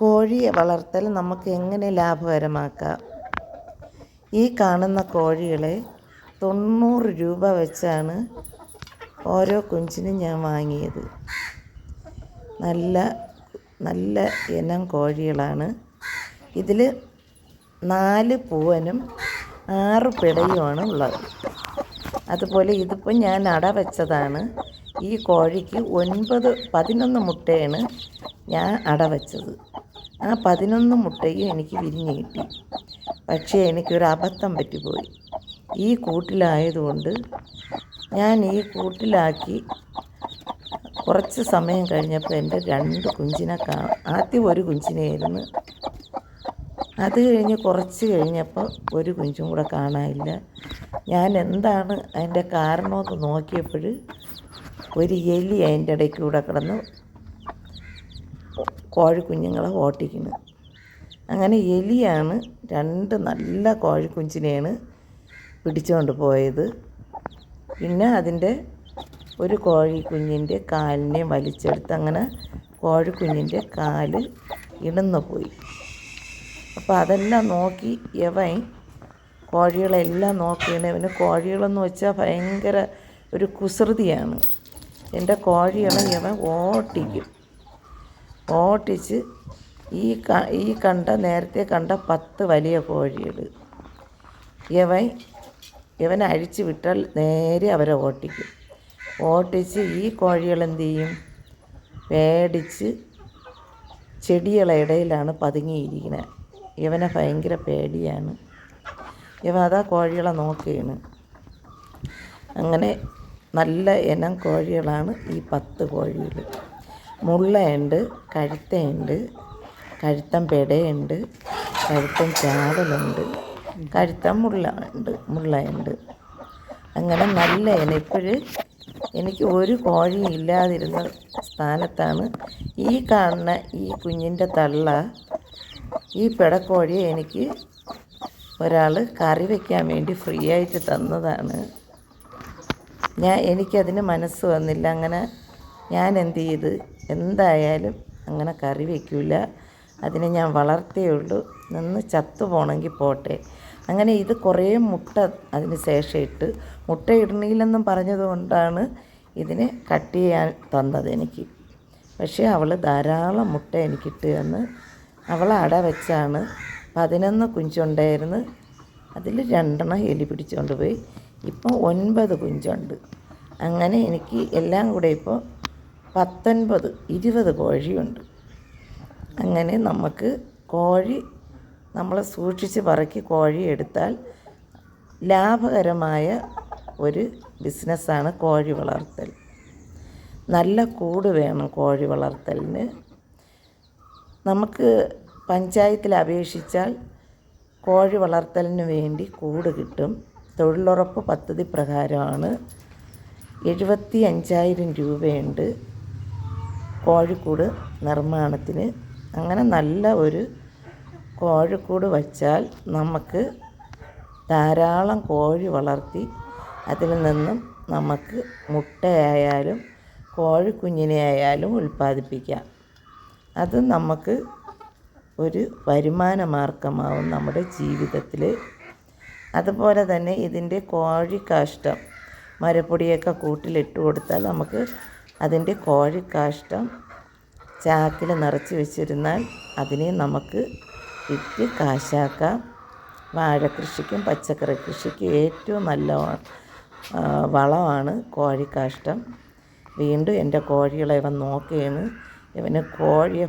കോഴിയെ വളർത്തൽ നമുക്ക് എങ്ങനെ ലാഭകരമാക്കാം? ഈ കാണുന്ന കോഴികളെ തൊണ്ണൂറ് രൂപ വെച്ചാണ് ഓരോ കുഞ്ചിനും ഞാൻ വാങ്ങിയത്. നല്ല നല്ല ഇനം കോഴികളാണ്. ഇതിൽ നാല് പൂവനും ആറ് പിടയുമാണ് ഉള്ളത്. അതുപോലെ ഇതിപ്പോൾ ഞാൻ അട വെച്ചതാണ്. ഈ കോഴിക്ക് ഒൻപത് പതിനൊന്ന് മുട്ടയാണ് ഞാൻ അട വെച്ചത്. ആ പതിനൊന്ന് മുട്ടയും എനിക്ക് വിരിഞ്ഞ് കിട്ടി. പക്ഷേ എനിക്കൊരു അബദ്ധം പറ്റിപ്പോയി. ഈ കൂട്ടിലായതുകൊണ്ട് ഞാൻ ഈ കൂട്ടിലാക്കി കുറച്ച് സമയം കഴിഞ്ഞപ്പോൾ എന്റെ രണ്ട് കുഞ്ചിനെ കാ ആദ്യം ഒരു കുഞ്ചിനെയായിരുന്നു. അത് കഴിഞ്ഞ് കുറച്ച് കഴിഞ്ഞപ്പോൾ ഒരു കുഞ്ചും കൂടെ കാണാനില്ല. ഞാൻ എന്താണ് അതിന്റെ കാരണമെന്ന് നോക്കിയപ്പോൾ ഒരു എലി അതിന്റെ ഇടയ്ക്ക് കൂടെ കിടന്ന്. കോഴിക്കുഞ്ഞുങ്ങളെ ഓട്ടിക്കുന്നത്. അങ്ങനെ എലിയാണ് രണ്ട് നല്ല കോഴിക്കുഞ്ചിനെയാണ് പിടിച്ചുകൊണ്ട് പോയത്. പിന്നെ അതിന്റെ ഒരു കോഴിക്കുഞ്ഞിന്റെ കാലിനെ വലിച്ചെടുത്ത് അങ്ങനെ കോഴിക്കുഞ്ഞിന്റെ കാൽ ഇണന്നു പോയി. അപ്പോൾ അതെല്ലാം നോക്കി യവൻ കോഴികളെല്ലാം നോക്കിയാണ് ഇവന് കോഴികളെന്ന് വെച്ചാൽ ഭയങ്കര ഒരു കുസൃതിയാണ്. എന്റെ കോഴികളെ യവൻ ഓട്ടിക്കും. ഓട്ടിച്ച് ഈ ക ഈ കണ്ട നേരത്തെ കണ്ട പത്ത് വലിയ കോഴികൾ ഇവൻ ഇവൻ അഴിച്ചു വിട്ടാൽ നേരെ അവരെ ഓട്ടിക്കും. ഓട്ടിച്ച് ഈ കോഴികൾ എന്ത് ചെയ്യും? പേടിച്ച് ചെടികളെ ഇടയിലാണ് പതുങ്ങിയിരിക്കുന്നത് ഇവനെ ഭയങ്കര പേടിയാണ്. ഇവ അതാ കോഴികളെ നോക്കുകയാണ് അങ്ങനെ നല്ല ഇനം കോഴികളാണ് ഈ പത്ത് കോഴികൾ മുള്ളയുണ്ട് കഴുത്തയുണ്ട് കഴുത്തൻ പെടയുണ്ട് കഴുത്തൻ ചാവലുണ്ട് കഴുത്തൻ മുള്ള ഉണ്ട് മുള്ളയുണ്ട്. അങ്ങനെ നല്ല ഇപ്പോഴ് എനിക്ക് ഒരു കോഴി ഇല്ലാതിരുന്ന സ്ഥാനത്താണ് ഈ കാണുന്ന ഈ കുഞ്ഞിന്റെ തള്ള. ഈ പിടക്കോഴിയെ എനിക്ക് ഒരാൾ കറി വയ്ക്കാൻ വേണ്ടി ഫ്രീ ആയിട്ട് തന്നതാണ്. ഞാൻ എനിക്കതിന് മനസ്സ് വന്നില്ല. അങ്ങനെ ഞാൻ എന്ത് ചെയ്ത് എന്തായാലും അങ്ങനെ കറി വയ്ക്കില്ല അതിനെ ഞാൻ വളർത്തേ ഉള്ളൂ. നിന്ന് ചത്തു പോകണമെങ്കിൽ പോട്ടെ. അങ്ങനെ ഇത് കുറേ മുട്ട അതിന് ശേഷം ഇട്ട് മുട്ട ഇടണില്ലെന്നും പറഞ്ഞതുകൊണ്ടാണ് ഇതിനെ കട്ട് ചെയ്യാൻ തന്നത് എനിക്ക്. പക്ഷേ അവൾ ധാരാളം മുട്ട എനിക്കിട്ട് തന്ന് അവൾ അട വെച്ചാണ് പതിനൊന്ന് കുഞ്ചുണ്ടായിരുന്നു. അതിൽ രണ്ടെണ്ണം എലി പിടിച്ചുകൊണ്ട് പോയി. ഇപ്പം ഒൻപത് കുഞ്ചുണ്ട്. അങ്ങനെ എനിക്ക് എല്ലാം കൂടെ ഇപ്പോൾ പത്തൊൻപത് ഇരുപത് കോഴിയുണ്ട്. അങ്ങനെ നമുക്ക് കോഴി നമ്മൾ സൂക്ഷിച്ച് പറക്കി കോഴി എടുത്താൽ ലാഭകരമായ ഒരു ബിസിനസ്സാണ് കോഴി വളർത്തൽ. നല്ല കൂട് വേണം കോഴി വളർത്തലിന്. നമുക്ക് പഞ്ചായത്തിൽ അപേക്ഷിച്ചാൽ കോഴി വളർത്തലിന് വേണ്ടി കൂട് കിട്ടും. തൊഴിലുറപ്പ് പദ്ധതി പ്രകാരമാണ്. എഴുപത്തി അഞ്ചായിരം രൂപയുണ്ട്. കോഴിക്കൂട് നിർമ്മാണത്തിന് അങ്ങനെ നല്ല ഒരു കോഴിക്കൂട് വച്ചാൽ നമുക്ക് ധാരാളം കോഴി വളർത്തി അതിൽ നിന്നും നമുക്ക് മുട്ടയായാലും കോഴിക്കുഞ്ഞിനെ ആയാലും ഉൽപ്പാദിപ്പിക്കാം. അത് നമുക്ക് ഒരു വരുമാന മാർഗമാവും നമ്മുടെ ജീവിതത്തിൽ. അതുപോലെ തന്നെ ഇതിന്റെ കോഴി കാഷ്ടം മരപ്പൊടിയൊക്കെ കൂട്ടിലിട്ട് കൊടുത്താൽ നമുക്ക് അതിന്റെ കോഴിക്കാഷ്ടം ചാക്കിൽ നിറച്ച് വെച്ചിരുന്നാൽ അതിനെ നമുക്ക് വിറ്റ് കാശാക്കാം. വാഴക്കൃഷിക്കും പച്ചക്കറി കൃഷിക്കും ഏറ്റവും നല്ല വളമാണ് കോഴിക്കാഷ്ടം വീണ്ടും എന്റെ കോഴികളെ ഇവൻ നോക്കുകയാണ് ഇവന് കോഴിയെ